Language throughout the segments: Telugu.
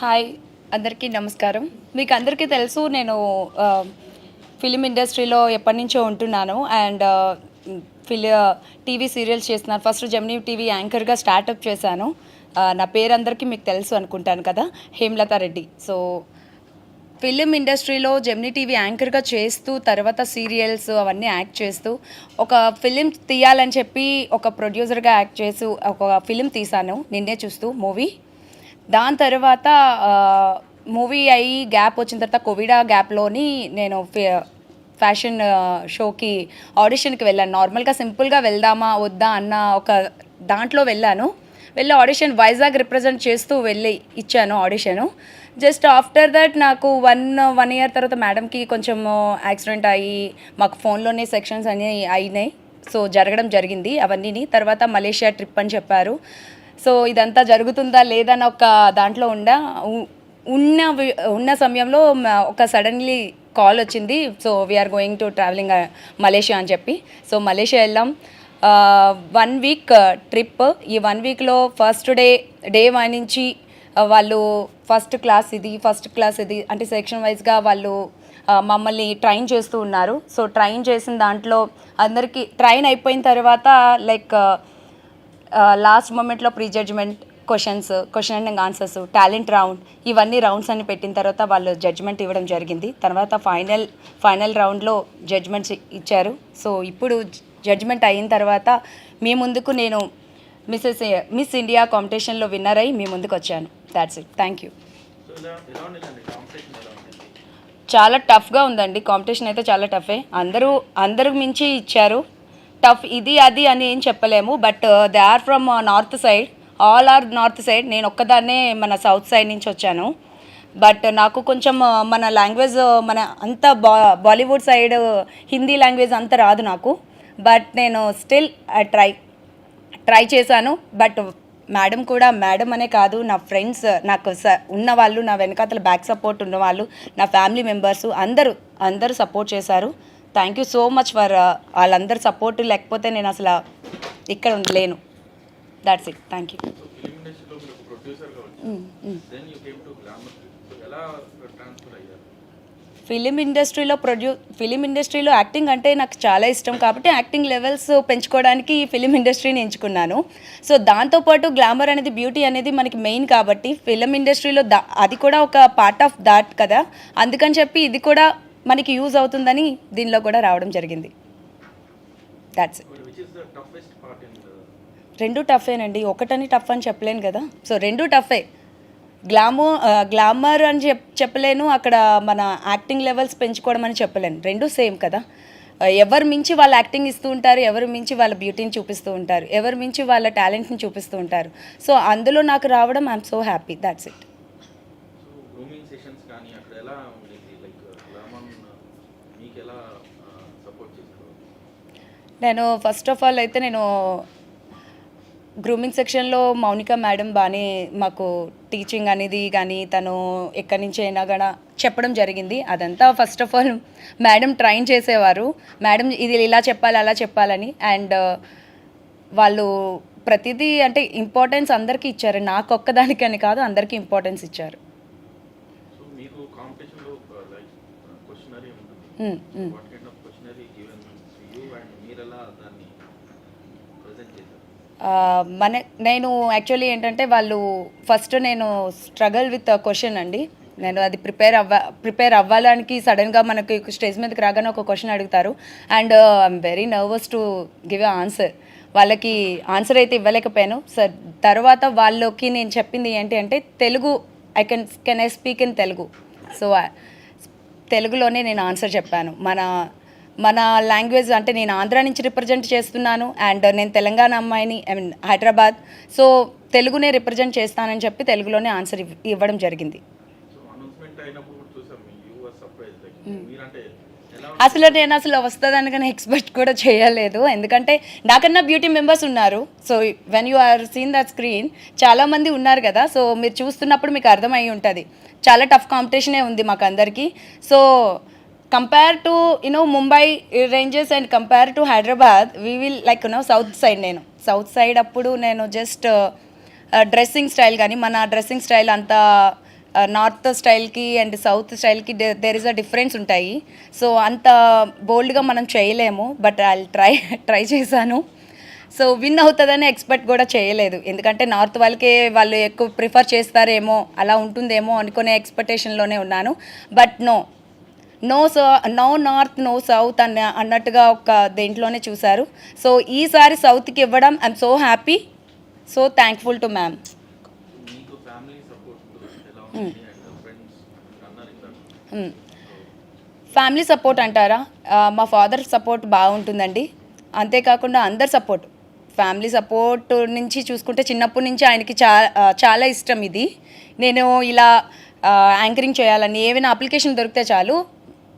హాయ్ అందరికీ నమస్కారం. మీకు అందరికీ తెలుసు నేను ఫిలిం ఇండస్ట్రీలో ఎప్పటి నుంచో ఉంటున్నాను. అండ్ ఫిలి టీవీ సీరియల్స్ చేస్తున్నాను ఫస్ట్ జెమినీ టీవీ యాంకర్గా స్టార్టప్ చేశాను. నా పేరు అందరికీ మీకు తెలుసు అనుకుంటాను కదా హేమలతారెడ్డి సో ఫిలిం ఇండస్ట్రీలో జెమినీ టీవీ యాంకర్గా చేస్తూ తర్వాత సీరియల్స్ అవన్నీ యాక్ట్ చేస్తూ ఒక ఫిలిం తీయాలని చెప్పి ఒక ప్రొడ్యూసర్గా యాక్ట్ చేస్తూ ఒక ఫిలిం తీశాను. నిన్నే చూస్తూ మూవీ. దాని తర్వాత మూవీ అయ్యి గ్యాప్ వచ్చిన తర్వాత కోవిడ్ గ్యాప్లోని నేను ఫ్యాషన్ షోకి ఆడిషన్కి వెళ్ళాను. నార్మల్గా సింపుల్గా వెళ్దామా వద్దా అన్న ఒక దాంట్లో వెళ్ళాను. వెళ్ళి ఆడిషన్ వైజాగ్ రిప్రజెంట్ చేస్తూ వెళ్ళి ఇచ్చాను ఆడిషను. జస్ట్ ఆఫ్టర్ దట్ నాకు వన్ వన్ ఇయర్ తర్వాత మేడంకి కొంచెం యాక్సిడెంట్ అయ్యి మాకు ఫోన్లోనే సెక్షన్స్ అన్నీ అయినాయి. సో జరగడం జరిగింది అవన్నీని. తర్వాత మలేషియా ట్రిప్ అని చెప్పారు. సో ఇదంతా జరుగుతుందా లేదా అని ఒక దాంట్లో ఉండ? ఉన్న ఉన్న సమయంలో ఒక సడన్లీ కాల్ వచ్చింది. So we're going to traveling Malaysia అని చెప్పి. సో మలేషియా వెళ్ళాం. వన్ వీక్ ట్రిప్ ఈ వన్ వీక్లో ఫస్ట్ డే డే వన్ నుంచి uh, వాళ్ళు ఫస్ట్ క్లాస్ ఇది ఫస్ట్ క్లాస్ ఇది. అంటే సెక్షన్ వైజ్గా వాళ్ళు మమ్మల్ని ట్రైన్ చేస్తూ ఉన్నారు. సో ట్రైన్ చేసిన దాంట్లో అందరికీ ట్రైన్ అయిపోయిన తర్వాత లైక్ uh, లాస్ట్ మూమెంట్లో pre judgement questions question and answers talent round ఇవన్నీ రౌండ్స్ అని పెట్టిన తర్వాత వాళ్ళు జడ్జ్మెంట్ ఇవ్వడం జరిగింది. తర్వాత ఫైనల్ ఫైనల్ రౌండ్లో జడ్జ్మెంట్స్ ఇచ్చారు. సో ఇప్పుడు జడ్జ్మెంట్ అయిన తర్వాత మీ ముందుకు నేను మిస్సెస్ మిస్ ఇండియా కాంపిటీషన్లో విన్నర్ అయ్యి మీ ముందుకు వచ్చాను. దాట్స్ ఇట్ థ్యాంక్ యూ చాలా టఫ్గా ఉందండి. కాంపిటీషన్ అయితే చాలా టఫే అందరూ అందరూ మించి ఇచ్చారు. టఫ్ ఇది అది అని ఏం చెప్పలేము. But they are from north side all are north side నేను ఒక్కదాన్నే మన సౌత్ సైడ్ నుంచి వచ్చాను. బట్ uh, నాకు కొంచెం uh, మన లాంగ్వేజ్ uh, మన అంత బా బాలీవుడ్ సైడ్ హిందీ లాంగ్వేజ్ అంత రాదు నాకు. బట్ నేను స్టిల్ ట్రై ట్రై చేశాను. బట్ మేడం కూడా మేడం అనే కాదు. నా ఫ్రెండ్స్ నాకు స ఉన్న వాళ్ళు నా వెనకాతల బ్యాక్ సపోర్ట్ ఉన్నవాళ్ళు నా ఫ్యామిలీ మెంబర్స్ అందరూ అందరూ సపోర్ట్ చేశారు. Thank you so much for వాళ్ళందరి సపోర్ట్ లేకపోతే నేను అసలు ఇక్కడ లేను that's it thank you film ఇండస్ట్రీలో ప్రొడ్యూ ఫిలిం ఇండస్ట్రీలో యాక్టింగ్ అంటే నాకు చాలా ఇష్టం కాబట్టి యాక్టింగ్ లెవెల్స్ పెంచుకోవడానికి ఈ ఫిలిం ఇండస్ట్రీని ఎంచుకున్నాను. సో దాంతోపాటు గ్లామర్ అనేది బ్యూటీ అనేది మనకి మెయిన్ కాబట్టి ఫిలిం ఇండస్ట్రీలో దా అది కూడా ఒక పార్ట్ ఆఫ్ దాట్ కదా. అందుకని చెప్పి ఇది కూడా మనకి యూజ్ అవుతుందని దీనిలో కూడా రావడం జరిగింది. దాట్స్ రెండు టఫేనండి. ఒకటని టఫ్ అని చెప్పలేను కదా. సో రెండు టఫే. గ్లామో గ్లామర్ అని చెప్ చెప్పలేను. అక్కడ మన యాక్టింగ్ లెవెల్స్ పెంచుకోవడం అని చెప్పలేను. రెండు సేమ్ కదా. ఎవరు మించి వాళ్ళ యాక్టింగ్ ఇస్తూ ఉంటారు ఎవరు మించి వాళ్ళ బ్యూటీని చూపిస్తూ ఉంటారు ఎవరు మించి వాళ్ళ టాలెంట్ని చూపిస్తూ ఉంటారు. సో అందులో నాకు రావడం I'm so happy. That's it so grooming sessions కానీ అక్కడ ఎలా ఉండేది లైక్ గ్లామర్ మీకు ఎలా సపోర్ట్ చేస్తారు నేను ఫస్ట్ ఆఫ్ ఆల్ అయితే నేను గ్రూమింగ్ సెక్షన్లో మౌనిక మేడం బాగానే మాకు టీచింగ్ అనేది కానీ తను ఎక్కడి నుంచి అయినా కూడా చెప్పడం జరిగింది. అదంతా first of all madam train చేసేవారు. మేడం ఇది ఇలా చెప్పాలి అలా చెప్పాలని. అండ్ వాళ్ళు ప్రతిదీ అంటే ఇంపార్టెన్స్ అందరికీ ఇచ్చారు. నాకు ఒక్కదానికని కాదు అందరికీ ఇంపార్టెన్స్ ఇచ్చారు. మీకు కాంపిటీషన్లో లైక్ క్వశ్చనరీ ఉంటుంది. Um, um. What kind of questionnaire given you and మీరు ఎలా దాన్ని ప్రజెంట్ చేశారు? మన నేను యాక్చువల్లీ ఏంటంటే వాళ్ళు ఫస్ట్ నేను స్ట్రగల్ విత్ క్వశ్చన్ అండి. నేను అది ప్రిపేర్ అవ్వ ప్రిపేర్ అవ్వడానికి సడన్గా మనకి స్టేజ్ మీదకి రాగానే ఒక క్వశ్చన్ అడుగుతారు. And I'm very nervous to give answer వాళ్ళకి ఆన్సర్ అయితే ఇవ్వలేకపోయాను. సార్ తర్వాత వాళ్ళకి నేను చెప్పింది ఏంటి అంటే Telugu I can can I speak in Telugu so తెలుగులోనే నేను ఆన్సర్ చెప్పాను. మన మన లాంగ్వేజ్ అంటే నేను ఆంధ్ర నుంచి రిప్రజెంట్ చేస్తున్నాను అండ్ నేను తెలంగాణ అమ్మాయిని ఐ మీన్ హైదరాబాద్. సో తెలుగునే రిప్రజెంట్ చేస్తానని చెప్పి తెలుగులోనే ఆన్సర్ ఇవ్వడం జరిగింది సో అనౌన్స్మెంట్ అయినప్పుడు కూడా చూసాం యూ ఆర్ సర్ప్రైజ్ లైక్ మీరంటే ఎలా అసలు నేను అసలు వస్తుందని కానీ ఎక్స్పెక్ట్ కూడా చేయలేదు. ఎందుకంటే నాకన్నా బ్యూటీ మెంబర్స్ ఉన్నారు. So when you are seen that screen చాలామంది ఉన్నారు కదా. సో మీరు చూస్తున్నప్పుడు మీకు అర్థమై ఉంటుంది. చాలా టఫ్ కాంపిటీషనే ఉంది మాకు అందరికీ. So compare to you know Mumbai ranges and compare to Hyderabad we will like you know south side నేను. సౌత్ సైడ్ అప్పుడు నేను జస్ట్ డ్రెస్సింగ్ స్టైల్ కానీ మన డ్రెస్సింగ్ స్టైల్ అంతా నార్త్ స్టైల్కి అండ్ సౌత్ స్టైల్కి దెర్ ఇస్ అ డిఫరెన్స్ ఉంటాయి. సో అంత బోల్డ్గా మనం చేయలేము బట్ ఐ ట్రై ట్రై చేశాను. సో విన్ అవుతుందని ఎక్స్పెక్ట్ కూడా చేయలేదు. ఎందుకంటే నార్త్ వాళ్ళకే వాళ్ళు ఎక్కువ ప్రిఫర్ చేస్తారేమో అలా ఉంటుందేమో అనుకునే ఎక్స్పెక్టేషన్లోనే ఉన్నాను. But no no so no north no south అన్న అన్నట్టుగా ఒక దేంట్లోనే చూశారు. సో ఈసారి సౌత్కి ఇవ్వడం I'm so happy so thankful to ma'am మీకు ఫ్యామిలీ సపోర్ట్ ఎలా ఉంది అండ్ ఫ్రెండ్స్ అన్నారు ఇందాక ఫ్యామిలీ సపోర్ట్ అంటారా? మా ఫాదర్ సపోర్ట్ బాగుంటుందండి. అంతేకాకుండా అందరి సపోర్ట్ ఫ్యామిలీ సపోర్ట్ నుంచి చూసుకుంటే చిన్నప్పటి నుంచి ఆయనకి చా చాలా ఇష్టం ఇది. నేను ఇలా యాంకరింగ్ చేయాలని ఏమైనా అప్లికేషన్ దొరికితే చాలు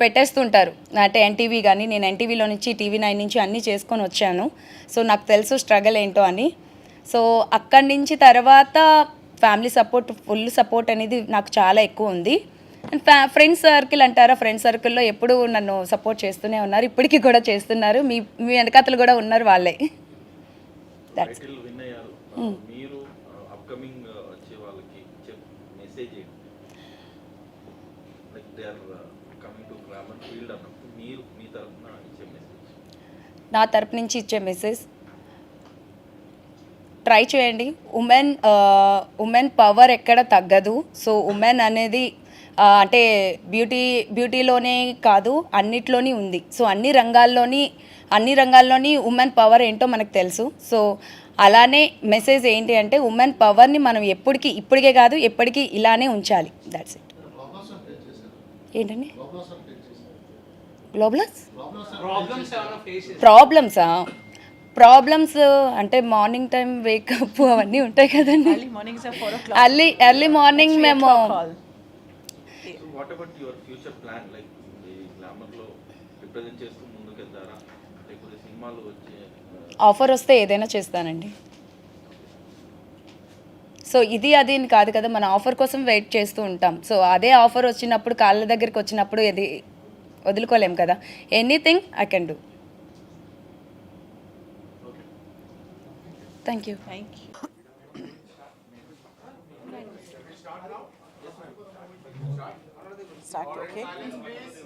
పెట్టేస్తుంటారు. అంటే ఎన్టీవీ కానీ నేను ఎన్టీవీలో నుంచి టీవీ నైన్ నుంచి అన్నీ చేసుకొని వచ్చాను. సో నాకు తెలుసు స్ట్రగల్ ఏంటో అని. సో అక్కడి నుంచి తర్వాత ఫ్యామిలీ సపోర్ట్ ఫుల్ సపోర్ట్ అనేది నాకు చాలా ఎక్కువ ఉంది. అండ్ ఫ్యా ఫ్రెండ్స్ సర్కిల్ అంటారా? ఫ్రెండ్స్ సర్కిల్లో ఎప్పుడూ నన్ను సపోర్ట్ చేస్తూనే ఉన్నారు. ఇప్పటికీ కూడా చేస్తున్నారు. మీ మీ వెనకాతలు కూడా ఉన్నారు వాళ్ళే. ఇచ్చే మెసేజ్ నా తరపు నుంచి ఇచ్చే మెసేజ్ ట్రై చేయండి. ఉమెన్ ఉమెన్ పవర్ ఎక్కడ తగ్గదు. సో ఉమెన్ అనేది అంటే బ్యూటీ బ్యూటీలోనే కాదు అన్నిట్లోని ఉంది. సో అన్ని రంగాల్లోని అన్ని రంగాల్లోని ఉమెన్ పవర్ ఏంటో మనకు తెలుసు. సో అలానే మెసేజ్ ఏంటి అంటే ఉమెన్ పవర్ని మనం ఎప్పటికీ ఇప్పటికే కాదు ఎప్పటికీ ఇలానే ఉంచాలి. దాట్స్ ఇట్ ఏంటండి? గ్లోబలస్ ప్రాబ్లమ్సా ప్రాబ్లమ్స్ అంటే మార్నింగ్ టైం వేకప్ అవన్నీ ఉంటాయి కదండి. Mornings are 4 o'clock. Early early morning మేము ఆఫర్ వస్తే ఏదైనా చేస్తానండి. సో ఇది అది కాదు కదా మన ఆఫర్ కోసం వెయిట్ చేస్తూ ఉంటాం. సో అదే ఆఫర్ వచ్చినప్పుడు కాళ్ళ దగ్గరికి వచ్చినప్పుడు ఇది వదులుకోలేం కదా. Anything I can do Thank you. Thank you. Start, okay? Silence, please.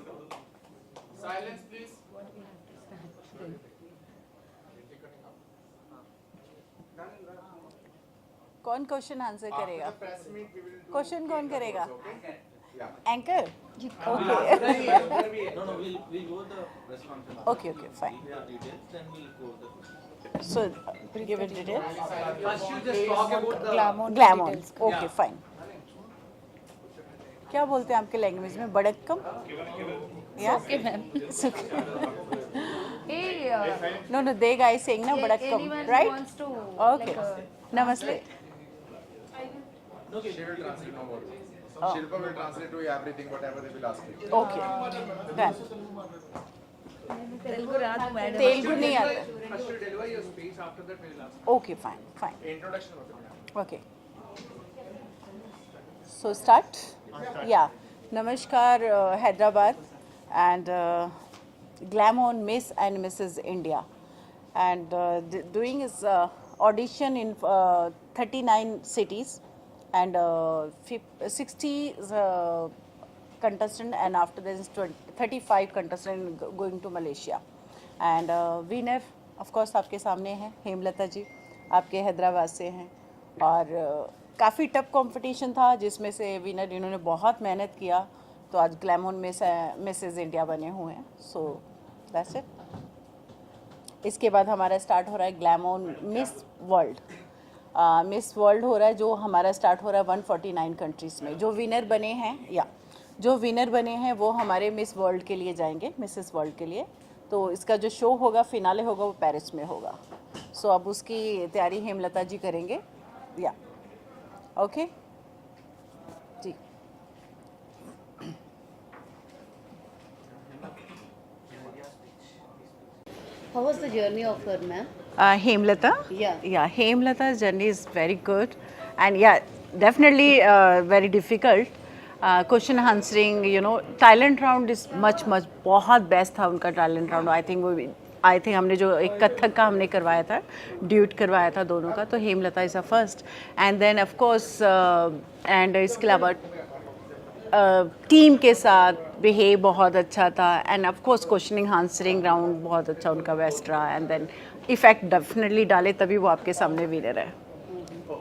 Silence, please. कौन क्वेश्चन आंसर करेगा क्वेश्चन कौन करेगा anchor okay okay fine So give it details. First you just talk about the. glamour. ग्लैमोन Okay, yeah. fine. क्या बोलते हैं आपके लैंग्वेज में बड़क कम no no they guys saying ना बड़क कम राइट ओके नमस्ते ओके तेलुगु नहीं आता you deliver your speech, after that we will ask. Okay, fine, fine. Introduction. Okay. So start? Yeah. Namaskar, uh, Hyderabad, and uh, Glamour Miss and Mrs. India. And uh, doing his uh, audition in uh, 39 cities and uh, 60 uh, contestant and after this 20, 35 contestant going to Malaysia and uh, we never course, आपके सामने हैं हेमलता जी, आपके हैदराबाद से हैं। और काफ़ी टफ कंपटीशन था, जिसमें से विनर इन्होंने बहुत मेहनत किया तो आज ग्लैमोन मिस मिसेज इंडिया बने हुए हैं। सो दैट्स इट इसके बाद हमारा स्टार्ट हो रहा है ग्लैमोन मिस वर्ल्ड मिस वर्ल्ड हो रहा है जो हमारा स्टार्ट हो रहा है 149 कंट्रीज़ में। जो विनर बने हैं, या, जो विनर बने हैं, वो हमारे मिस वर्ल्ड के लिए जाएँगे मिसेस वर्ल्ड के लिए। तो इसका जो शो होगा फिनाले होगा वो पेरिस में होगा सो अब उसकी तैयारी हेमलता जी करेंगे या okay ji How was the journey of her, ma'am? uh, Hemlata. Yeah. Yeah, Hemlata's journey is very good, and yeah, definitely uh, very difficult. Uh, question you know talent round is much much बहुत बेस्ट था उनका टैलेंट राउंड आई थिंक वो आई थिंक हमने जो एक कथक का हमने करवाया था ड्यूट करवाया था दोनों का तो Hemalatha is a first and then of course and इसके अलावा टीम के साथ बिहेव बहुत अच्छा था. And of course questioning answering round बहुत अच्छा उनका बेस्ट रहा. एंड देन इफ़ेक्ट डेफिनेटली डाले तभी वो आपके सामने विनर है.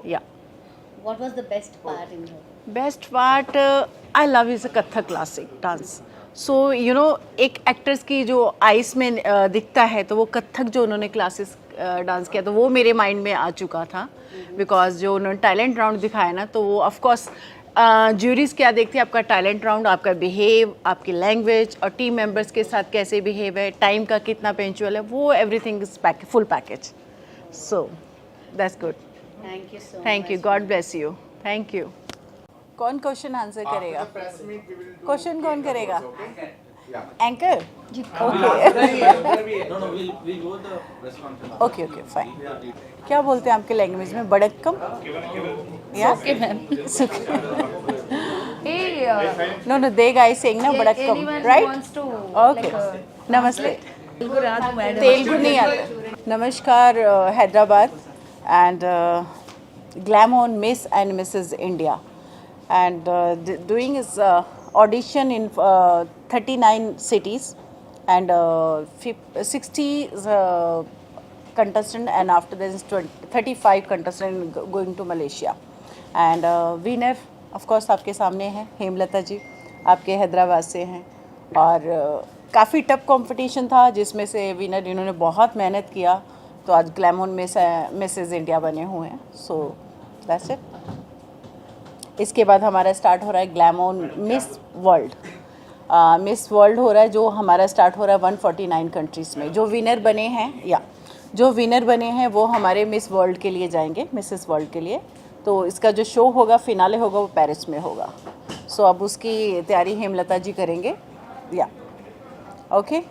या What was the best part in her? Best part I love is a Kathak classic dance so you know एक एक्ट्रेस की जो आइस में uh, दिखता है तो वो कथक जो उन्होंने क्लासेस डांस किया तो वो मेरे माइंड में आ चुका था। बिकॉज़ जो उन्होंने टैलेंट राउंड दिखाया ना तो वो ऑफकोर्स ज्यूरीज क्या देखती है आपका टैलेंट राउंड आपका बिहेव आपकी लैंग्वेज और टीम मेंबर्स के साथ कैसे बिहेव है टाइम का कितना पेंचुअल है वो everything is pack full package so that's good thank you thank you God bless you thank you कौन क्वेश्चन आंसर करेगा? क्वेश्चन कौन करेगा? Anchor okay okay okay fine क्या बोलते हैं आपके लैंग्वेज में? बड़कम या no no they guys saying ना बड़क्कम राइट ओके नमस्ते तेलुगु नहीं आता नमस्कार Hyderabad and uh, Glamour Miss and Mrs. India. And uh, d- doing his uh, audition in uh, 39 cities and uh, 50, 60 uh, contestant and after this 20, 35 contestant going to Malaysia. And uh, winner, of course, aapke samne hai hemlata ji aapke hyderabad se hain aur uh, काफ़ी टफ कंपटीशन था जिसमें से विनर इन्होंने बहुत मेहनत किया तो आज ग्लैमोन में मिसेज इंडिया बने हुए हैं सो दैट्स इट इसके बाद हमारा स्टार्ट हो रहा है ग्लैमोन मिस वर्ल्ड मिस वर्ल्ड हो रहा है जो हमारा स्टार्ट हो रहा है 149 कंट्रीज़ में. जो विनर बने हैं या जो विनर बने हैं वो हमारे मिस वर्ल्ड के लिए जाएँगे मिसेस वर्ल्ड के लिए. तो इसका जो शो होगा फिनाले होगा वो पेरिस में होगा. सो so, अब उसकी तैयारी हेमलता जी करेंगे. या ओके